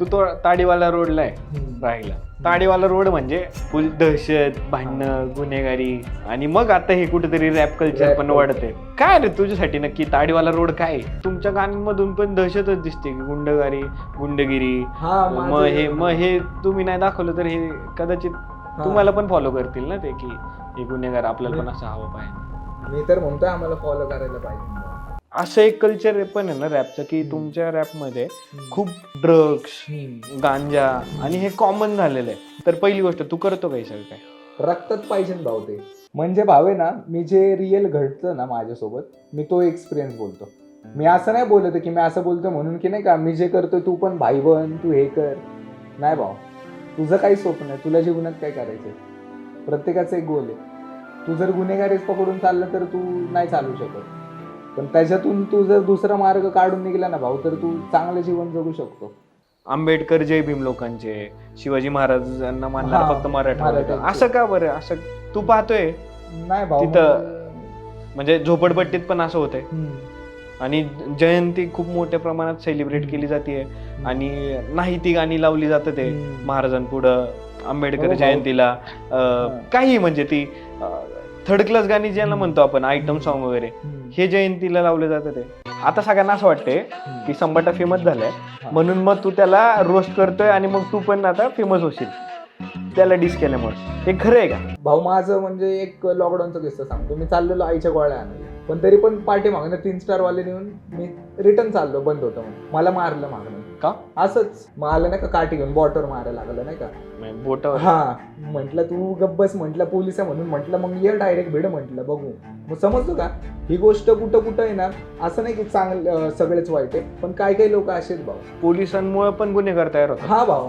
तू तो ताडीवाला रोडला आहे राहिला. ताडीवाला रोड म्हणजे फुल दहशत भांडणं गुन्हेगारी. आणि मग आता हे कुठेतरी रॅप कल्चर पण. वाढते काय रे तुझ्यासाठी नक्की ताडीवाला रोड काय? आहे? तुमच्या गाण्यांमधून पण दहशतच दिसते की गुंडगारी गुंडगिरी. मग हे मग हे तुम्ही नाही दाखवलं तर हे कदाचित. तुम्हाला पण फॉलो करतील ना ते की हे गुन्हेगार आपल्याला पण असं हवं पाहिजे. मी तर म्हणतोय आम्हाला फॉलो करायला पाहिजे असं एक कल्चर पण आहे ना रॅपचं की तुमच्या रॅपमध्ये खूप ड्रग्स गांजा आणि हे कॉमन झालेलं आहे. तर पहिली गोष्ट तू करतो काही सगळं काय? रक्तात पाहिजे ना भाऊ ते. म्हणजे भाव ना मी जे रिअल घडतं ना माझ्यासोबत मी तो एक्सपिरियन्स बोलतो. मी असं नाही बोलत की मी असं बोलतो म्हणून की नाही का मी जे करतोय तू पण भाई बन तू हे कर. नाही भाऊ. तुझं काही स्वप्न आहे तुला जीवनात काय करायचंय प्रत्येकाचं एक गोल आहे. तू जर गुन्हेगारीच पकडून चाललं तर तू नाही चालू शकत. पण त्याच्यातून तू जर दुसरा मार्ग काढून निघला ना भाऊ तर तू चांगलं जीवन जगू शकतो. आंबेडकर जय भीम लोकांचे शिवाजी महाराजांना हा, फक्त मराठा. असं का बरं? असं तू पाहतोय? नाही भाऊ तिथं- म्हणजे झोपडपट्टीत पण असं होतंय. हम्म. आणि जयंती खूप मोठ्या प्रमाणात सेलिब्रेट केली जाते. आणि नाही ती गाणी लावली जातात ते हम्म. महाराजांपुढं हो आंबेडकर भाऊ. जयंतीला. अं, काही म्हणजे ती थर्ड क्लास गाणी ज्यांना म्हणतो आपण आयटम सॉन्ग वगैरे. हे जयंतीला लावले जातात ते. आता सगळ्यांना असं वाटते की संबाटा फेमस झालाय. म्हणून मग तू त्याला रोस्ट करतोय आणि मग तू पण आता फेमस होशील. त्याला डिस केल्यामुळे. हे खरं आहे का? भाऊ माझं म्हणजे एक लॉकडाऊनचा किस्सा सांगतो. मी चाललेलो आईच्या गोळ्या आणायला. पण तरी पण पाठी मागणं तीन स्टार वाले नेऊन मी रिटर्न चाललो बंद होतं मला मारलं मागणं का? असंच. मग आलं नाही का काठी घेऊन बॉटर मारायला लागलं नाही का? बोटावर हा. म्हटलं तू गब्बस म्हटलं पोलीस आहे म्हणून म्हटलं मग ये डायरेक्ट भेड म्हटलं बघू. मग समजतो का? ही गोष्ट कुठं कुठं आहे ना असं नाही की चांगलं सगळेच वाईट आहे. पण काही काही लोक असेच भाऊ. पोलिसांमुळे पण गुन्हेगार तयार होतात हा भाऊ.